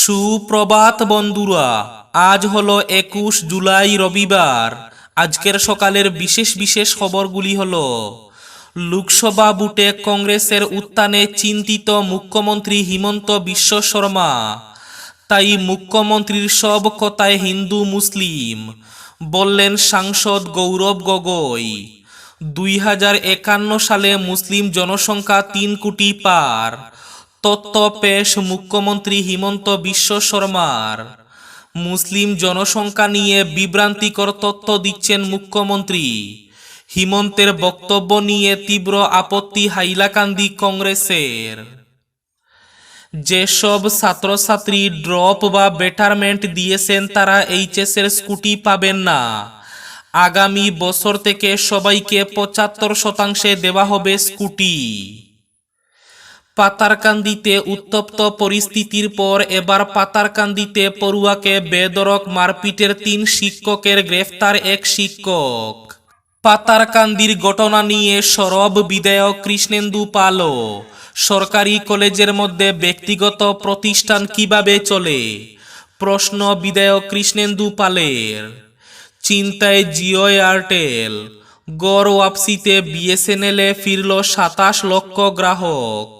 সুপ্রভাত বন্ধুরা, আজ হলো একুশ জুলাই রবিবার। আজকের সকালের বিশেষ বিশেষ খবরগুলি হল, লোকসভা বুটে কংগ্রেসের উত্থানে চিন্তিত মুখ্যমন্ত্রী হিমন্ত বিশ্ব শর্মা, তাই মুখ্যমন্ত্রীর সব কথায় হিন্দু মুসলিম, বললেন সাংসদ গৌরব গগৈ। দুই হাজার একান্ন সালে মুসলিম জনসংখ্যা তিন কোটি পার তত্ত্ব পেশ মুখ্যমন্ত্রী হিমন্ত বিশ্ব শর্মার। মুসলিম জনসংখ্যা নিয়ে বিভ্রান্তিকর তথ্য দিচ্ছেন মুখ্যমন্ত্রী। হিমন্তের বক্তব্য নিয়ে তীব্র আপত্তি হাইলাকান্দি কংগ্রেসের। যেসব ছাত্রছাত্রী ড্রপ বা বেটারমেন্ট দিয়েছেন তারা এইচএস এর স্কুটি পাবেন না। আগামী বছর থেকে সবাইকে পঁচাত্তর শতাংশে দেওয়া হবে স্কুটি। পাতারকান্দিতে উত্তপ্ত পরিস্থিতির পর এবার পাতারকান্দিতে পড়ুয়াকে বেদরক মারপিটের তিন শিক্ষকের গ্রেফতার এক শিক্ষক। পাতারকান্দির ঘটনা নিয়ে সরব বিধায়ক কৃষ্ণেন্দু পালো সরকারি কলেজের মধ্যে ব্যক্তিগত প্রতিষ্ঠান কীভাবে চলে? প্রশ্ন বিধায়ক কৃষ্ণেন্দু পালের। চিন্তায় জিও এয়ারটেল, গড় ওয়াপসিতে বিএসএনএলে ফিরল সাতাশ লক্ষ গ্রাহক।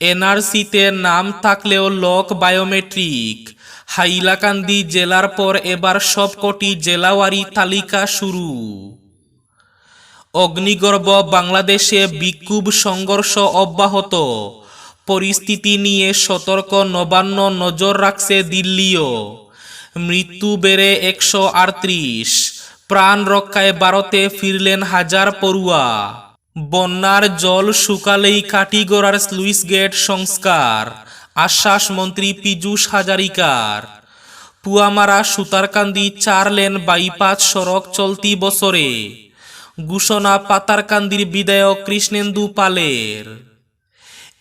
এনআরসিতে নাম থাকলেও লক বায়োমেট্রিক। হাইলাকান্দি জেলার পর এবার সবকটি জেলাওয়ারি তালিকা শুরু। অগ্নিগর্ভ বাংলাদেশে বিক্ষোভ সংঘর্ষ অব্যাহত। পরিস্থিতি নিয়ে সতর্ক নবান্ন নজর রাখছে দিল্লিও। মৃত্যু বেড়ে একশো আটত্রিশ। প্রাণ রক্ষায় ভারতে ফিরলেন হাজার পড়ুয়া। বন্যার জল শুকালেই কাটিগড়ার স্লুইস গেট সংস্কার, আশ্বাস মন্ত্রী পীযূষ হাজারিকার। পুয়ামারা সুতারকান্দি চার লেন বাইপাস সড়ক চলতি বছরে, ঘোষণা পাতারকান্দির বিধায়ক কৃষ্ণেন্দু পালের।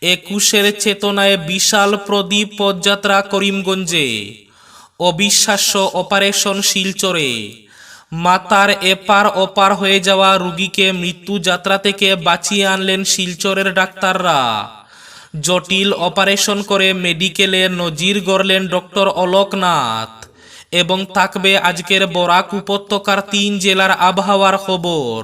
একুশের চেতনায় বিশাল প্রদীপ পদযাত্রা করিমগঞ্জে, অবিশ্বাস্য অপারেশন শিলচরে মাতার এপার ওপার হয়ে যাওয়া রুগীকে মৃত্যু যাত্রা থেকে বাঁচিয়ে আনলেন শিলচরের ডাক্তাররা। জটিল অপারেশন করে মেডিকেলে নজির গড়লেন ডক্টর অলোকনাথ এবং থাকবে আজকের বরাক উপত্যকার তিন জেলার আবহাওয়ার খবর।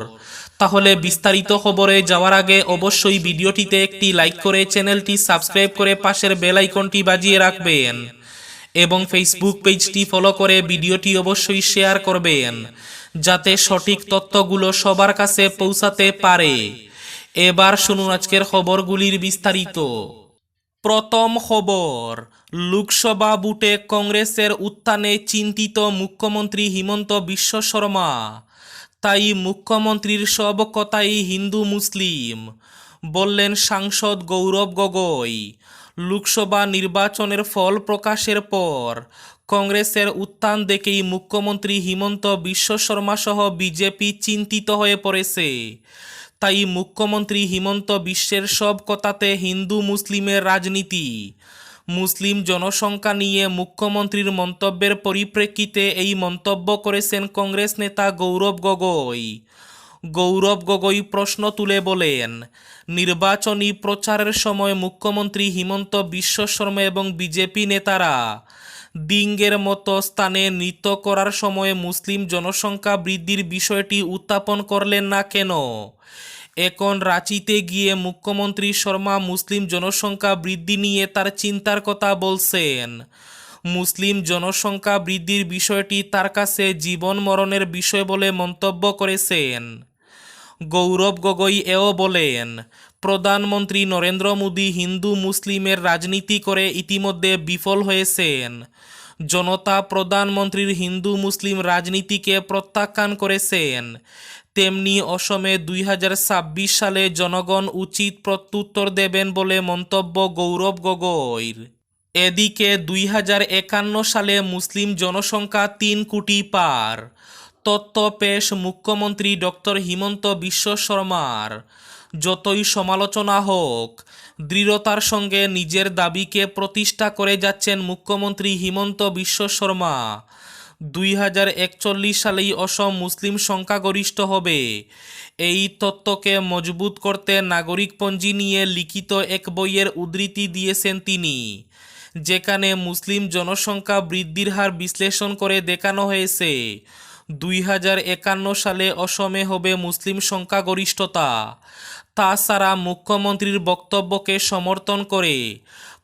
তাহলে বিস্তারিত খবরে যাওয়ার আগে অবশ্যই ভিডিওটিতে একটি লাইক করে চ্যানেলটি সাবস্ক্রাইব করে পাশের বেল আইকনটি বাজিয়ে রাখবেন। এবং ফেসবুক পেজটি ফলো করে ভিডিওটি অবশ্যই শেয়ার করবেন, যাতে সঠিক তথ্যগুলো সবার কাছে পৌঁছাতে পারে। এবার শুনুন আজকের খবরগুলির বিস্তারিত। প্রথম খবর, লোকসভা বুটে কংগ্রেসের উত্থানে চিন্তিত মুখ্যমন্ত্রী হিমন্ত বিশ্ব শর্মা। তাই মুখ্যমন্ত্রীর সব কথাই হিন্দু মুসলিম, বললেন সাংসদ গৌরব গগৈ। লোকসভা নির্বাচনের ফল প্রকাশের পর কংগ্রেসের উত্থান দেখেই মুখ্যমন্ত্রী হিমন্ত বিশ্ব শর্মা সহ বিজেপি চিন্তিত হয়ে পড়েছে। তাই মুখ্যমন্ত্রী হিমন্ত বিশ্বের সব কথাতে হিন্দু মুসলিমের রাজনীতি। মুসলিম জনসংখ্যা নিয়ে মুখ্যমন্ত্রীর মন্তব্যের পরিপ্রেক্ষিতে এই মন্তব্য করেছেন কংগ্রেস নেতা গৌরব গগৈ। গৌরব গগৈ প্রশ্ন তুলে বলেন, নির্বাচনী প্রচারের সময় মুখ্যমন্ত্রী হিমন্ত বিশ্ব শর্মা এবং বিজেপি নেতারা দিঙ্গের মতো স্থানে নৃত্য করার সময় মুসলিম জনসংখ্যা বৃদ্ধির বিষয়টি উত্থাপন করলেন না কেন? এখন রাঁচিতে গিয়ে মুখ্যমন্ত্রী শর্মা মুসলিম জনসংখ্যা বৃদ্ধি নিয়ে তার চিন্তার কথা বলছেন। মুসলিম জনসংখ্যা বৃদ্ধির বিষয়টি তার কাছে জীবন মরণের বিষয় বলে মন্তব্য করেছেন। গৌরব গগৈ এও বলেন, প্রধানমন্ত্রী নরেন্দ্র মোদী হিন্দু মুসলিমের রাজনীতি করে ইতিমধ্যে বিফল হয়েছেন। জনতা প্রধানমন্ত্রীর হিন্দু মুসলিম রাজনীতিকে প্রত্যাখ্যান করেছেন। তেমনি অসমে দুই হাজার ছাব্বিশ সালে জনগণ উচিত প্রত্যুত্তর দেবেন বলে মন্তব্য গৌরব গগৈর। এদিকে দুই হাজার একান্ন সালে মুসলিম জনসংখ্যা তিন কোটি পার। তত্ত্ব পেশ মুখ্যমন্ত্রী ডক্টর হিমন্ত বিশ্ব শর্মার। যতই সমালোচনা হোক, দৃঢ়তার সঙ্গে নিজের দাবিকে প্রতিষ্ঠা করে যাচ্ছেন মুখ্যমন্ত্রী হিমন্ত বিশ্ব শর্মা। দুই হাজার একচল্লিশ সালেই অসম মুসলিম সংখ্যাগরিষ্ঠ হবে। এই তত্ত্বকে মজবুত করতে নাগরিকপঞ্জি নিয়ে লিখিত এক বইয়ের উদ্ধৃতি দিয়েছেন তিনি, যেখানে মুসলিম জনসংখ্যা বৃদ্ধির হার বিশ্লেষণ করে দেখানো হয়েছে। দুই হাজার একান্ন সালে অসমে হবে মুসলিম সংখ্যাগরিষ্ঠতা। তাছাড়া মুখ্যমন্ত্রীর বক্তব্যকে সমর্থন করে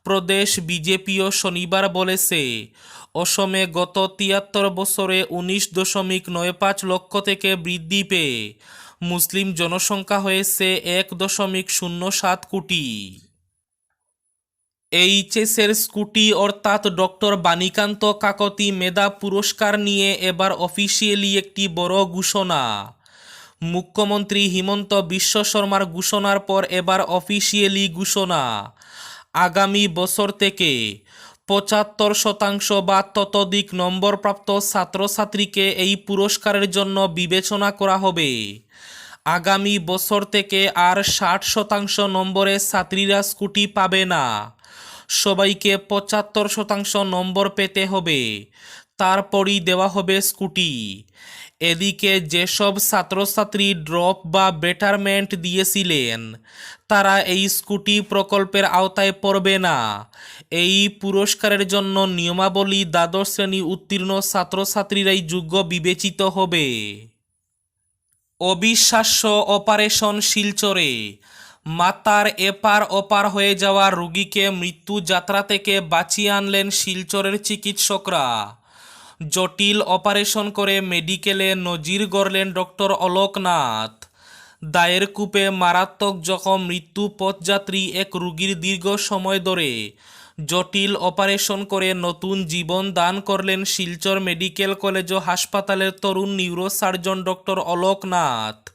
প্রদেশ বিজেপিও শনিবার বলেছে, অসমে গত তিয়াত্তর বছরে উনিশ দশমিক নয় পাঁচ লক্ষ থেকে বৃদ্ধি পেয়ে মুসলিম জনসংখ্যা হয়েছে এক দশমিক শূন্য সাত কোটি। এইচএসের স্কুটি অর্থাৎ ডক্টর বাণীকান্ত কাকতি মেধা পুরস্কার নিয়ে এবার অফিসিয়ালি একটি বড় ঘোষণা। মুখ্যমন্ত্রী হিমন্ত বিশ্ব শর্মার ঘোষণার পর এবার অফিসিয়ালি ঘোষণা। আগামী বছর থেকে পঁচাত্তর শতাংশ বা ততোধিক নম্বরপ্রাপ্ত ছাত্রছাত্রীকে এই পুরস্কারের জন্য বিবেচনা করা হবে। আগামী বছর থেকে আর ষাট শতাংশ নম্বরে ছাত্রীরা স্কুটি পাবে না। সবাইকে পঁচাত্তর শতাংশ নম্বর পেতে হবে। তারপরই দেওয়া হবে স্কুটি। এদিকে যেসব ছাত্রছাত্রী ড্রপ বা বেটারমেন্ট দিয়েছিলেন, তারা এই স্কুটি প্রকল্পের আওতায় পড়বে না। এই পুরস্কারের জন্য নিয়মাবলী দ্বাদশ শ্রেণি উত্তীর্ণ ছাত্রছাত্রীরাই যোগ্য বিবেচিত হবে। অবিশ্বাস্য অপারেশন শিলচরে মাতার এপার ওপার হয়ে যাওয়া রোগীকে মৃত্যু যাত্রা থেকে বাঁচিয়ে আনলেন শিলচরের চিকিৎসকরা। জটিল অপারেশন করে মেডিকেলে নজির গড়লেন ডক্টর অলোকনাথ। দায়ের কূপে মারাত্মক জখম মৃত্যু পথযাত্রী এক রোগীর দীর্ঘ সময় ধরে। জটিল অপারেশন করে নতুন জীবন দান করলেন শিলচর মেডিকেল কলেজ ও হাসপাতালের তরুণ নিউরোসার্জন ডক্টর অলোকনাথ।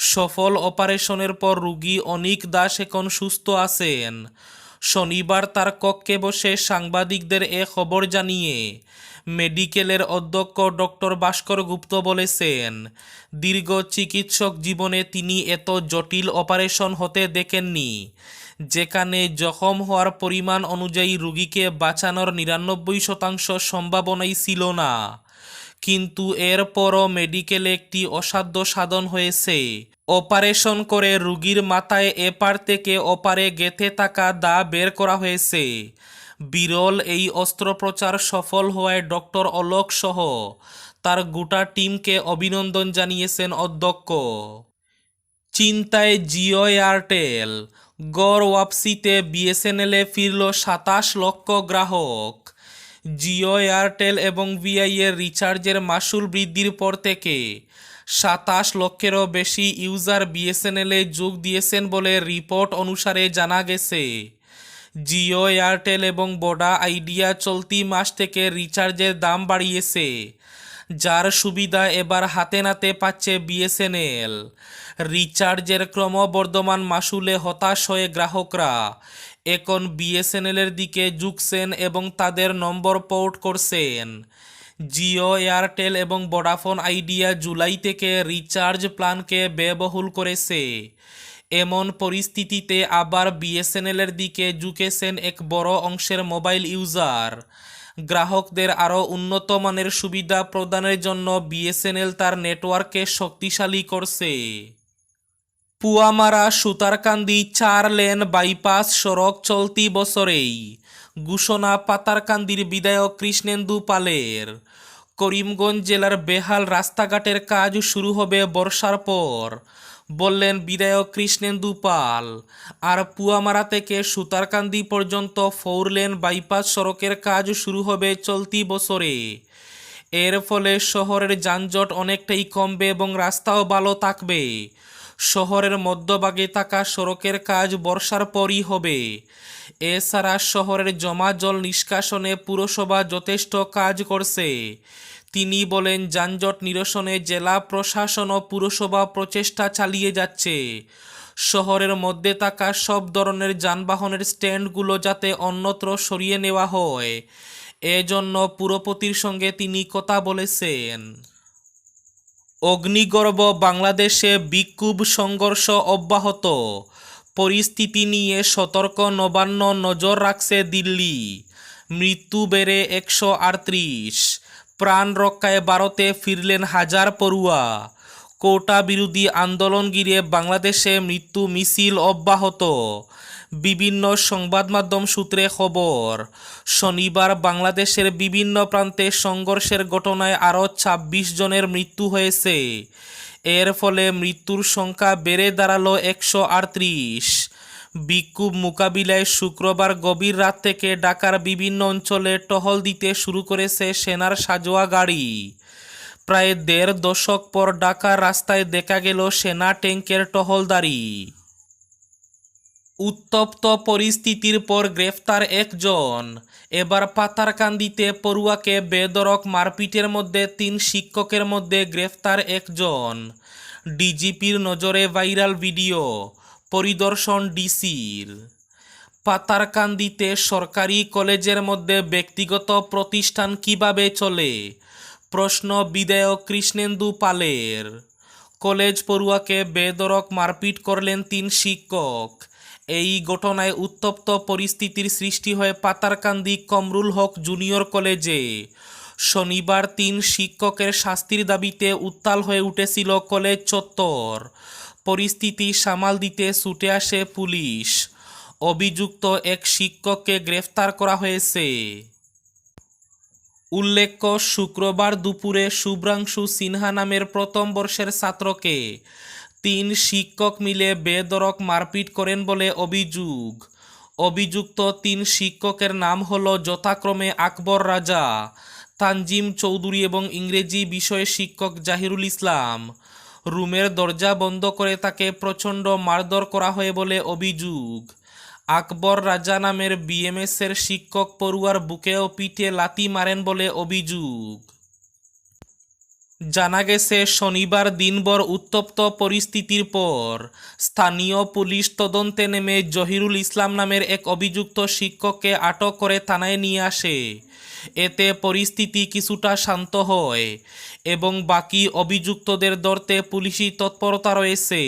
সফল অপারেশনের পর রুগী অনিক দাস এখন সুস্থ আছেন। শনিবার তার কক্ষে বসে সাংবাদিকদের এ খবর জানিয়ে মেডিকেলের অধ্যক্ষ ডক্টর ভাস্কর গুপ্ত বলেছেন, দীর্ঘ চিকিৎসক জীবনে তিনি এত জটিল অপারেশন হতে দেখেননি, যেখানে জখম হওয়ার পরিমাণ অনুযায়ী রুগীকে বাঁচানোর নিরানব্বই শতাংশ সম্ভাবনাই ছিল না। কিন্তু এরপরও মেডিকেলে একটি অসাধ্য সাধন হয়েছে। অপারেশন করে রোগীর মাথায় এপার থেকে ওপারে গেঁথে থাকা দা বের করা হয়েছে। বিরল এই অস্ত্রোপচার সফল হওয়ায় ডক্টর অলোক সহ তার গোটা টিমকে অভিনন্দন জানিয়েছেন অধ্যক্ষ। চিন্তায় জিও এয়ারটেল, গড় ওয়াপসিতে বিএসএনএলে ফিরল সাতাশ লক্ষ গ্রাহক। জিও, এয়ারটেল এবং ভিআই এর রিচার্জের মাসুল বৃদ্ধির পর থেকে সাতাশ লক্ষেরও বেশি ইউজার বিএসএনএলে যোগ দিয়েছেন বলে রিপোর্ট অনুসারে জানা গেছে। জিও, এয়ারটেল এবং বোডা আইডিয়া চলতি মাস থেকে রিচার্জের দাম বাড়িয়েছে, যার সুবিধা এবার হাতে নাতে পাচ্ছে বিএসএনএল। রিচার্জের ক্রমবর্ধমান মাসুলে হতাশ হয়ে গ্রাহকরা এখন বিএসএনএলের দিকে ঝুঁকছেন এবং তাদের নম্বর পোর্ট করছেন। জিও, এয়ারটেল এবং ভোডাফোন আইডিয়া জুলাই থেকে রিচার্জ প্ল্যানকে ব্যয়বহুল করেছে। এমন পরিস্থিতিতে আবার বিএসএনএলের দিকে ঝুঁকেছেন এক বড় অংশের মোবাইল ইউজার। গ্রাহকদের আরও উন্নত মানের সুবিধা প্রদানের জন্য বিএসএনএল তার নেটওয়ার্ককে শক্তিশালী করছে। পুয়ামারা সুতারকান্দি চার লেন বাইপাস সড়ক চলতি বছরেই। ঘোষণা পাতারকান্দির বিধায়ক কৃষ্ণেন্দু পালের। করিমগঞ্জ জেলার বেহাল রাস্তাঘাটের কাজ শুরু হবে বর্ষার পর, বললেন বিধায়ক কৃষ্ণেন্দু পাল। আর পুয়ামারা থেকে সুতারকান্দি পর্যন্ত ফোর লেন বাইপাস সড়কের কাজ শুরু হবে চলতি বছরে। এর ফলে শহরের যানজট অনেকটাই কমবে এবং রাস্তাও ভালো থাকবে। শহরের মধ্যভাগে থাকা সড়কের কাজ বর্ষার পরই হবে। এছাড়া শহরের জমা জল নিষ্কাশনে পুরসভা যথেষ্ট কাজ করছে। তিনি বলেন, যানজট নিরসনে জেলা প্রশাসন ও পুরসভা প্রচেষ্টা চালিয়ে যাচ্ছে। শহরের মধ্যে থাকা সব ধরনের যানবাহনের স্ট্যান্ডগুলো যাতে অন্যত্র সরিয়ে নেওয়া হয়। এজন্য পুরপতির সঙ্গে তিনি কথা বলেছেন। অগ্নিগর্ভ বাংলাদেশে বিক্ষোভ সংঘর্ষ অব্যাহত। পরিস্থিতি নিয়ে সতর্ক নবান্ন নজর রাখছে দিল্লি। মৃত্যু বেড়ে একশো আটত্রিশ। প্রাণ রক্ষায় ভারতে ফিরলেন হাজার পড়ুয়া। কোটা বিরোধী আন্দোলন ঘিরে বাংলাদেশে মৃত্যু মিছিল অব্যাহত। বিভিন্ন সংবাদ মাধ্যম সূত্রে খবর, শনিবার বাংলাদেশের বিভিন্ন প্রান্তে সংঘর্ষের ঘটনায় আরও ২৬ জনের মৃত্যু হয়েছে। এর ফলে মৃত্যুর সংখ্যা বেড়ে দাঁড়াল একশো আটত্রিশ। বিক্ষোভ মোকাবিলায় শুক্রবার গভীর রাত থেকে ঢাকার বিভিন্ন অঞ্চলে টহল দিতে শুরু করেছে সেনার সাজোয়া গাড়ি। প্রায় দেড় দশক পর ঢাকার রাস্তায় দেখা গেল সেনা ট্যাঙ্কের টহলদারি। উত্তপ্ত পরিস্থিতির পর গ্রেফতার একজন। এবার পাতারকান্দিতে পড়ুয়াকে বেদরক মারপিটের মধ্যে তিন শিক্ষকের মধ্যে গ্রেফতার একজন। ডিজিপির নজরে ভাইরাল ভিডিও, পরিদর্শন ডিসির। পাতারকান্দিতে সরকারি কলেজের মধ্যে ব্যক্তিগত প্রতিষ্ঠান কীভাবে চলে? প্রশ্ন বিধায়ক কৃষ্ণেন্দু পালের। কলেজ পড়ুয়াকে বেদরক মারপিট করলেন তিন শিক্ষক। এই ঘটনায় উত্তপ্ত পরিস্থিতির সৃষ্টি হয় পাতারকান্দি কমরুল হক জুনিয়র কলেজে। শনিবার তিন শিক্ষকের শাস্তির দাবিতে উত্তাল হয়ে উঠেছিল কলেজ চত্বর। পরিস্থিতি সামাল দিতে ছুটে আসে পুলিশ। অভিযুক্ত এক শিক্ষককে গ্রেফতার করা হয়েছে। উল্লেখ্য, শুক্রবার দুপুরে শুভ্রাংশু সিনহা নামের প্রথম বর্ষের ছাত্রকে তিন শিক্ষক মিলে বেদরক মারপিট করেন বলে অভিযোগ। অভিযুক্ত তিন শিক্ষকের নাম হল যথাক্রমে আকবর রাজা, তানজিম চৌধুরী এবং ইংরেজি বিষয়ে শিক্ষক জাহিরুল ইসলাম। রুমের দরজা বন্ধ করে তাকে প্রচণ্ড মারধর করা হয় বলে অভিযোগ। আকবর রাজা নামের বিএমএসের শিক্ষক পড়ুয়ার বুকে ও পিঠে লাথি মারেন বলে অভিযোগ। জানা গেছে, শনিবার দিনভর উত্তপ্ত পরিস্থিতির পর স্থানীয় পুলিশ তদন্তে নেমে জহিরুল ইসলাম নামের এক অভিযুক্ত শিক্ষককে আটক করে থানায় নিয়ে আসে। এতে পরিস্থিতি কিছুটা শান্ত হয় এবং বাকি অভিযুক্তদের ধরতে পুলিশি তৎপরতা রয়েছে।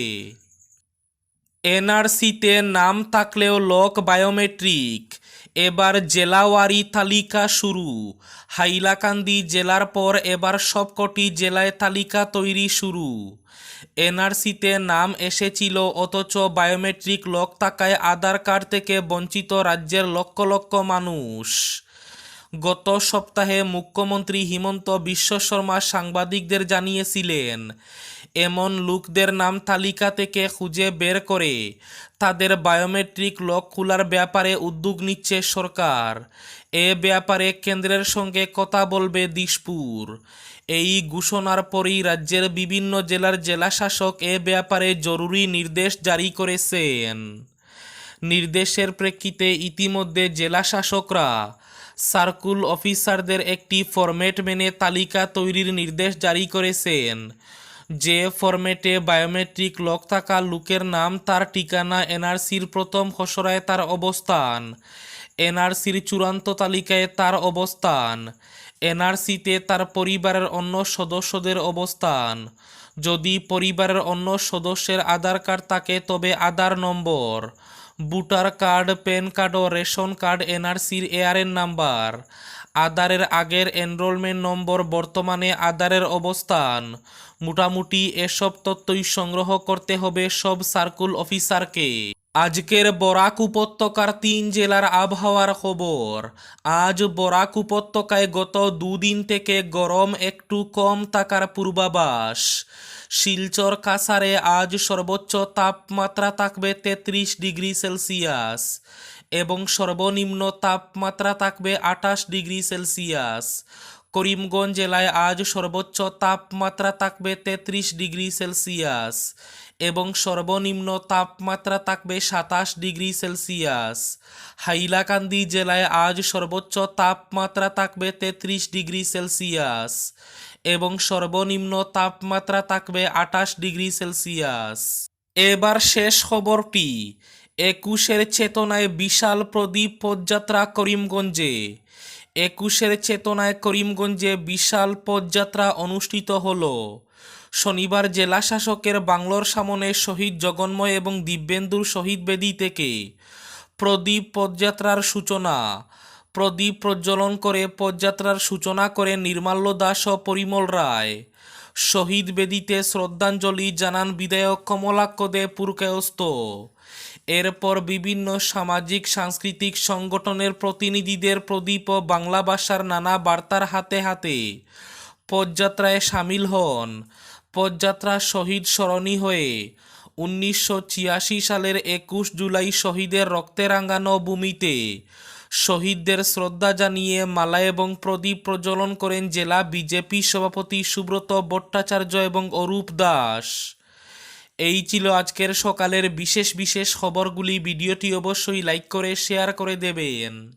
এনআরসিতে নাম থাকলেও লক বায়োমেট্রিক এবার জেলাওয়ারি তালিকা শুরু। হাইলাকান্দি জেলার পর এবার সবকটি জেলায় তালিকা তৈরি শুরু। এনআরসিতে নাম এসেছিল, অথচ বায়োমেট্রিক লক থাকায় আধার কার্ড থেকে বঞ্চিত রাজ্যের লক্ষ লক্ষ মানুষ। গত সপ্তাহে মুখ্যমন্ত্রী হিমন্ত বিশ্ব শর্মা সাংবাদিকদের জানিয়েছিলেন, এমন লোকদের নাম তালিকা থেকে খুঁজে বের করে তাদের বায়োমেট্রিক লক খোলার ব্যাপারে উদ্যোগ নিচ্ছে সরকার। এ ব্যাপারে কেন্দ্রের সঙ্গে কথা বলবে দিশপুর। এই ঘোষণার পরই রাজ্যের বিভিন্ন জেলার জেলাশাসক এ ব্যাপারে জরুরি নির্দেশ জারি করেছেন। নির্দেশের প্রেক্ষিতে ইতিমধ্যে জেলাশাসকরা সার্কুল অফিসারদের একটি ফরম্যাট মেনে তালিকা তৈরির নির্দেশ জারি করেছেন। যে ফরম্যাটে বায়োমেট্রিক লক থাকা লোকের নাম, তার ঠিকানা, এনআরসির প্রথম খসড়ায় তার অবস্থান, এনআরসির চূড়ান্ত তালিকায় তার অবস্থান, এনআরসিতে তার পরিবারের অন্য সদস্যদের অবস্থান। যদি পরিবারের অন্য সদস্যের আধার কার্ড থাকে, তবে Aadhaar number. Voter card, PAN card ও রেশন কার্ড, এনআরসির এআরএন নাম্বার। আধারের আগের এনরোলমেন্ট নম্বর, বর্তমানে আধারের অবস্থান। মোটামুটি এসব তথ্যই সংগ্রহ করতে হবে সব সার্কুল অফিসারকে। আজকের বরাক উপত্যকার তিন জেলার আবহাওয়ার খবর। আজ বরাক উপত্যকায় গত দুদিন থেকে গরম একটু কম থাকার পূর্বাভাস। শিলচর কাসারে আজ সর্বোচ্চ তাপমাত্রা থাকবে তেত্রিশ ডিগ্রি সেলসিয়াস এবং সর্বনিম্ন তাপমাত্রা থাকবে আঠাশ ডিগ্রি সেলসিয়াস। করিমগঞ্জ জেলায় আজ সর্বোচ্চ তাপমাত্রা থাকবে তেত্রিশ ডিগ্রি সেলসিয়াস এবং সর্বনিম্ন তাপমাত্রা থাকবে সাতাশ ডিগ্রি সেলসিয়াস। হাইলাকান্দি জেলায় আজ সর্বোচ্চ তাপমাত্রা থাকবে তেত্রিশ ডিগ্রি সেলসিয়াস এবং সর্বনিম্ন তাপমাত্রা থাকবে আঠাশ ডিগ্রি সেলসিয়াস। এবার শেষ খবরটি একুশের চেতনায় বিশাল প্রদীপ পদযাত্রা করিমগঞ্জে। একুশের চেতনায় করিমগঞ্জে বিশাল পদযাত্রা অনুষ্ঠিত হল। শনিবার জেলা শাসকের বাংলোর সামনে শহীদ জগন্ময় এবং দিব্যেন্দুর শহীদ বেদি থেকে প্রদীপ পদযাত্রার সূচনা। প্রদীপ প্রজ্বলন করে পদযাত্রার সূচনা করে নির্মাল্য দাস ও পরিমল রায়। শহীদ বেদিতে শ্রদ্ধাঞ্জলি জানান বিধায়ক কমলাক্ষ দে পুরকায়স্ত এরপর বিভিন্ন সামাজিক, সাংস্কৃতিক সংগঠনের প্রতিনিধিদের প্রদীপ ও বাংলা ভাষার নানা বার্তার হাতে হাতে পদযাত্রায় সামিল হন। পদযাত্রা শহীদ স্মরণী হয়ে উনিশশো ছিয়াশি সালের একুশ জুলাই শহীদের রক্তে রাঙানো ভূমিতে শহীদদের শ্রদ্ধা জানিয়ে মালা এবং প্রদীপ প্রজ্বলন করেন জেলা বিজেপি সভাপতি সুব্রত ভট্টাচার্য এবং অরূপ দাস। এই ছিল আজকের সকালের বিশেষ বিশেষ খবরগুলি। ভিডিওটি অবশ্যই লাইক করে, শেয়ার করে দেবেন।